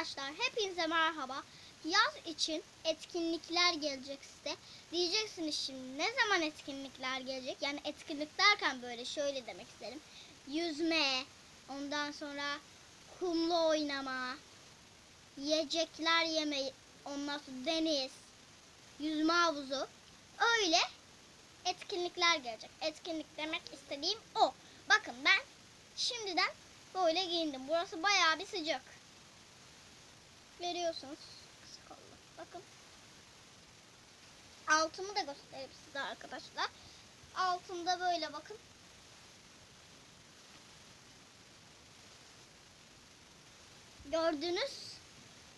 Arkadaşlar hepinize merhaba. Yaz için etkinlikler gelecek size. Diyeceksiniz şimdi ne zaman etkinlikler gelecek? Yani etkinlik derken böyle şöyle demek isterim. Yüzme, ondan sonra kumlu oynama, yiyecekler yeme, ondan sonra deniz, yüzme havuzu. Öyle etkinlikler gelecek. Etkinlik demek istediğim o. Bakın ben şimdiden böyle giyindim. Burası bayağı bir sıcak. Görüyorsunuz. Kısa kollu. Bakın. Altımı da göstereyim size arkadaşlar. Altında böyle bakın. Gördünüz.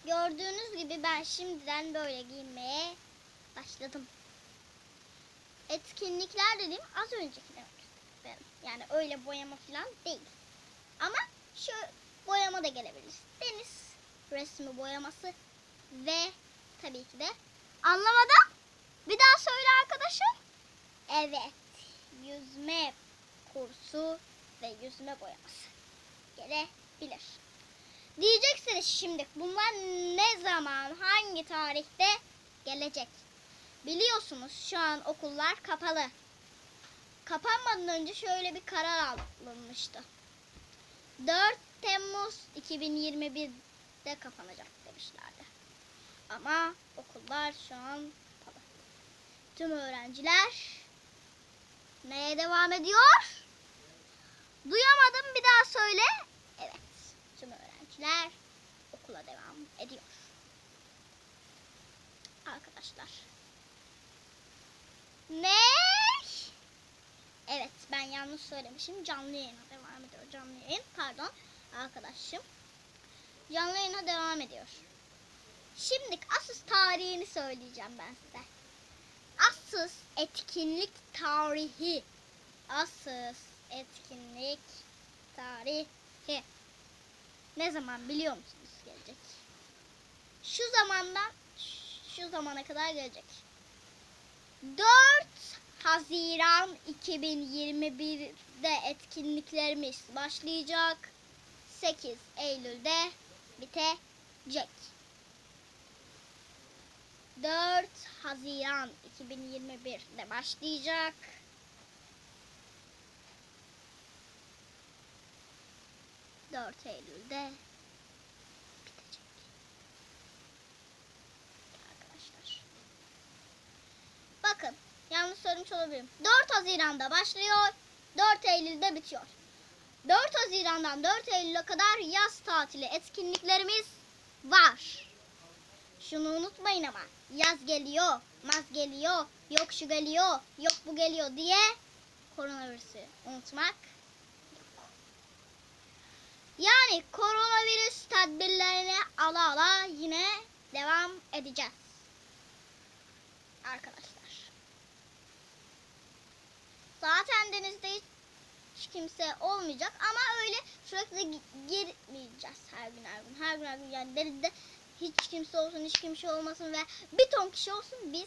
Gördüğünüz gibi ben şimdiden böyle giyinmeye başladım. Etkinlikler dediğim az önceki demek istedim. Yani öyle boyama falan değil. Ama şu boyama da gelebilir. Resmi boyaması ve tabii ki de anlamadım. Bir daha söyle arkadaşım. Evet. Yüzme kursu ve yüzme boyaması gelebilir. Diyeceksiniz şimdi bunlar ne zaman hangi tarihte gelecek? Biliyorsunuz şu an okullar kapalı. Kapanmadan önce şöyle bir karar alınmıştı. 4 Temmuz 2021'de kapanacak demişlerdi. Ama okullar şu an kapalı. Tüm öğrenciler neye devam ediyor? Duyamadım bir daha söyle. Evet. Tüm öğrenciler okula devam ediyor. Arkadaşlar. Ne? Evet ben yanlış söylemişim. Canlı yayına devam ediyor. Canlı yayın. Pardon arkadaşım. Canlı yayına devam ediyor. Şimdi asıl tarihini söyleyeceğim ben size. Asıl etkinlik tarihi. Asıl etkinlik tarihi. Ne zaman biliyor musunuz gelecek? Şu zamandan şu zamana kadar gelecek. 4 Haziran 2021'de etkinliklerimiz başlayacak. 8 Eylül'de bitecek. 4 Haziran 2021'de başlayacak. Dört Eylül'de bitecek. Arkadaşlar. Bakın yanlış söylemiş olabilirim. 4 Haziran'da başlıyor. 4 Eylül'de bitiyor. 4 Haziran'dan 4 Eylül'e kadar yaz tatili etkinliklerimiz var. Şunu unutmayın ama yaz geliyor, maz geliyor, yok şu geliyor, yok bu geliyor diye koronavirüsü unutmak yok. Yani koronavirüs tedbirlerini ala ala yine devam edeceğiz. Arkadaşlar. Zaten denizde hiç kimse olmayacak ama öyle sürekli gi- girmeyeceğiz her gün her gün. Her gün her gün yani denizde hiç kimse olsun hiç kimse olmasın ve bir ton kişi olsun biz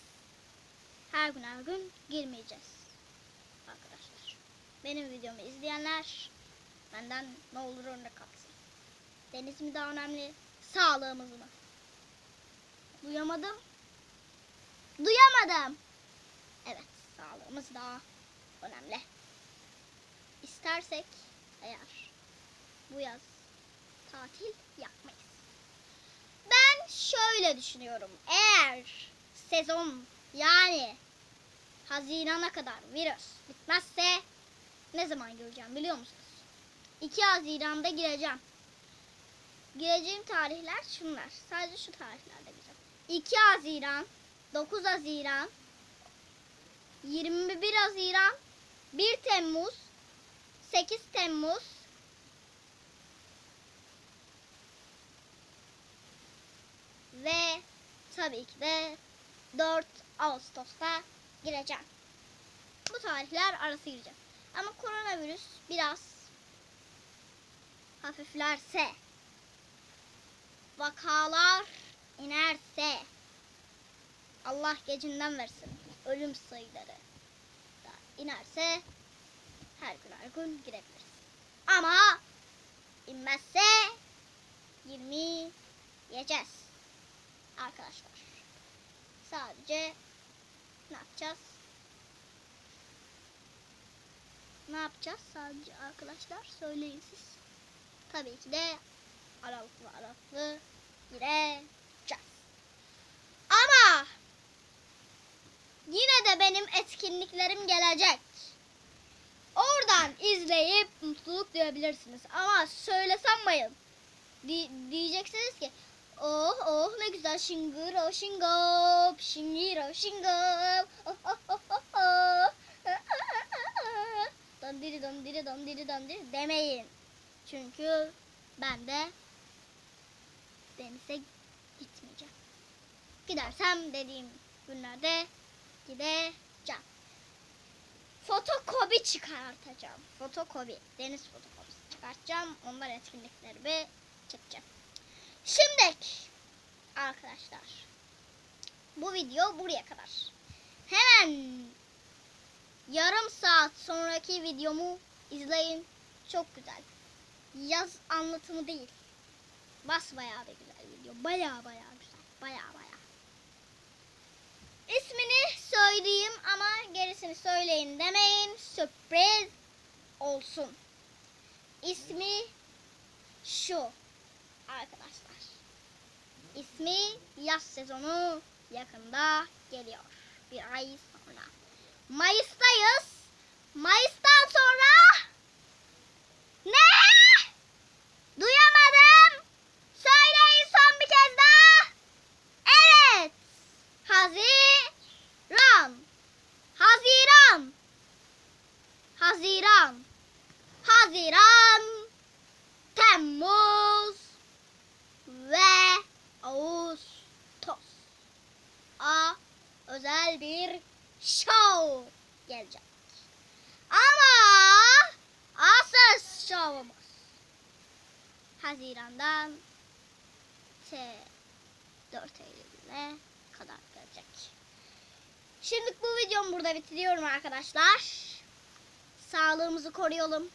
her gün her gün girmeyeceğiz. Arkadaşlar. Benim videomu izleyenler benden ne olur örnek alsın. Deniz mi daha önemli? Sağlığımız mı? Duyamadım. Duyamadım. Evet, sağlığımız daha önemli. İstersek eğer bu yaz tatil yapmayız. Ben şöyle düşünüyorum. Eğer sezon yani Haziran'a kadar virüs bitmezse ne zaman gireceğim biliyor musunuz? 2 Haziran'da gireceğim. Gireceğim tarihler şunlar. Sadece şu tarihlerde gireceğim. 2 Haziran, 9 Haziran, 21 Haziran, 1 Temmuz, 8 Temmuz, ve tabii ki de 4 Ağustos'ta gireceğim. Bu tarihler arası gireceğim. Ama koronavirüs biraz hafiflerse, vakalar inerse, Allah gecinden versin ölüm sayıları da inerse her gün her gün girebiliriz. Ama inmezse 20 diyeceğiz. Arkadaşlar. Sadece ne yapacağız? Ne yapacağız sadece arkadaşlar? Söyleyin siz. Tabii ki de aralıklı aralıklı gireceğiz. Ama yine de benim etkinliklerim gelecek. Oradan izleyip mutluluk duyabilirsiniz. Ama söylesem bayım. Di- diyeceksiniz ki Oh oh ne güzel şıngır o şıngop şıngır o şıngop oh oh oh oh oh Dandiri dandiri dandiri dandiri demeyin. Çünkü ben de denize gitmeyeceğim. Gidersem dediğim günlerde gideceğim. Fotokopi çıkartacağım. Fotokopi. Deniz fotokopisi çıkartacağım. Onlar etkinliklerimi çekeceğim. Şimdi arkadaşlar bu video buraya kadar. Hemen yarım saat sonraki videomu izleyin. Çok güzel. Yaz anlatımı değil. Bas bayağı bir güzel video. Bayağı bayağı güzel. Bayağı bayağı. İsmini söyleyeyim gerisini söyleyin demeyin. Sürpriz olsun. İsmi şu arkadaşlar. İsmi yaz sezonu yakında geliyor. Bir ay sonra. Mayıs'tayız. Mayıs'tan sonra ne? Duyamadım. Söyleyin son bir kez daha. Evet. Haziran. Haziran. Haziran. Haziran. Temmuz ve Ağustos. A bir show gelecek. Ama asıl şovumuz Haziran'dan T 4 Eylül'e kadar gelecek. Şimdi bu videomu burada bitiriyorum arkadaşlar. Sağlığımızı koruyalım.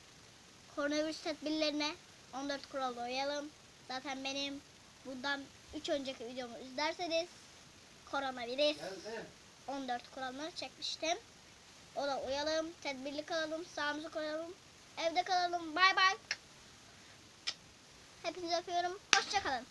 Koronavirüs tedbirlerine 14 kurala uyalım. Zaten benim bundan 3 önceki videomu izlerseniz koronavirüs 14 kuralları çekmiştim. O da uyalım, tedbirli kalalım, sağımızı koyalım, evde kalalım. Bay bay. Hepinizi öpüyorum. Hoşçakalın.